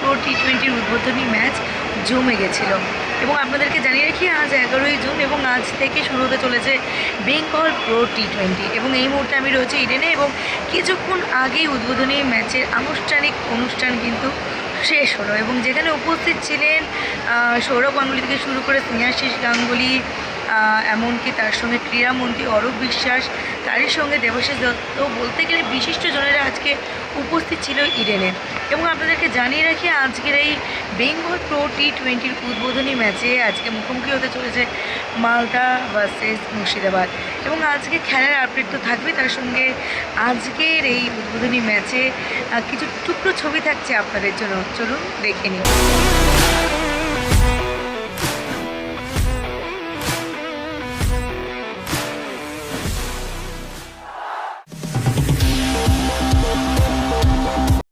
Pro T টোয়েন্টির উদ্বোধনী match জমে গেছিল। এবং আপনাদেরকে জানিয়ে রাখি, আজ এগারোই জুন এবং আজ থেকে শুরু হতে চলেছে বেঙ্গল প্রো টি টোয়েন্টি এবং এই মুহূর্তে আমি রয়েছে ইডেনে এবং কিছুক্ষণ আগেই উদ্বোধনী ম্যাচের আনুষ্ঠানিক অনুষ্ঠান কিন্তু শেষ হলো। এবং যেখানে উপস্থিত ছিলেন সৌরভ গাঙ্গুলি থেকে শুরু করে স্নেহাশিস গাঙ্গুলি এমনকি তার সঙ্গে ক্রীড়ামন্ত্রী অরূপ বিশ্বাস, তারই সঙ্গে দেবাশিস দত্ত বলতে গেলে বিশিষ্ট জনেরা আজকে উপস্থিত ছিল ইডেনে। এবং আপনাদেরকে জানিয়ে রাখি, আজকের এই বেঙ্গল প্রো টি টোয়েন্টির উদ্বোধনী ম্যাচে আজকে মুখোমুখি হতে চলেছে মালদা ভার্সেস মুর্শিদাবাদ। এবং আজকে খেলার আপডেট তো থাকবে, তার সঙ্গে আজকের এই উদ্বোধনী ম্যাচে কিছু টুকরো ছবি থাকছে আপনাদের জন্য। চলুন দেখে নিন